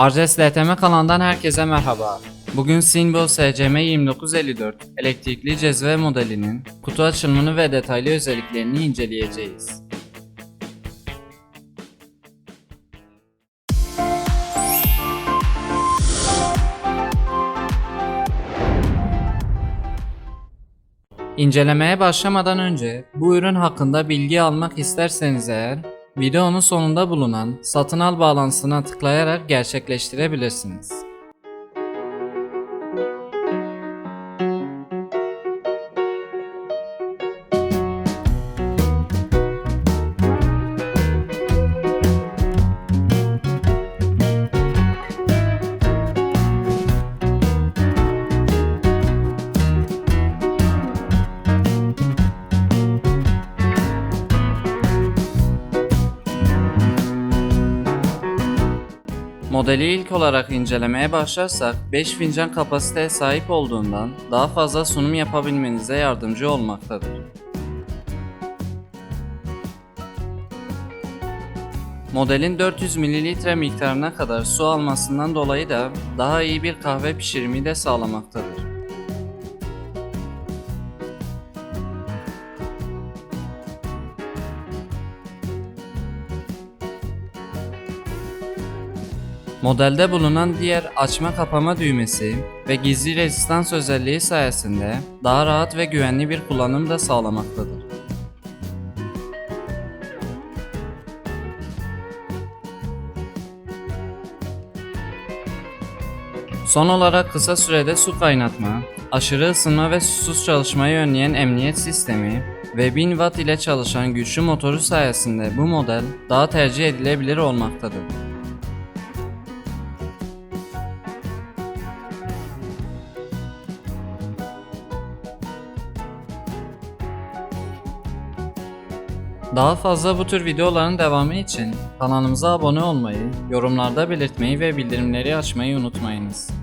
Arces LTM kanalından herkese merhaba. Bugün Sinbo SCM 2954 elektrikli cezve modelinin kutu açılımını ve detaylı özelliklerini inceleyeceğiz. İncelemeye başlamadan önce bu ürün hakkında bilgi almak isterseniz eğer videonun sonunda bulunan satın al bağlantısına tıklayarak gerçekleştirebilirsiniz. Modeli ilk olarak incelemeye başlarsak 5 fincan kapasiteye sahip olduğundan daha fazla sunum yapabilmenize yardımcı olmaktadır. Modelin 400 ml miktarına kadar su almasından dolayı da daha iyi bir kahve pişirimi de sağlamaktadır. Modelde bulunan diğer açma kapama düğmesi ve gizli rezistans özelliği sayesinde daha rahat ve güvenli bir kullanım da sağlamaktadır. Son olarak kısa sürede su kaynatma, aşırı ısınma ve susuz çalışmayı önleyen emniyet sistemi ve 1000 Watt ile çalışan güçlü motoru sayesinde bu model daha tercih edilebilir olmaktadır. Daha fazla bu tür videoların devamı için kanalımıza abone olmayı, yorumlarda belirtmeyi ve bildirimleri açmayı unutmayınız.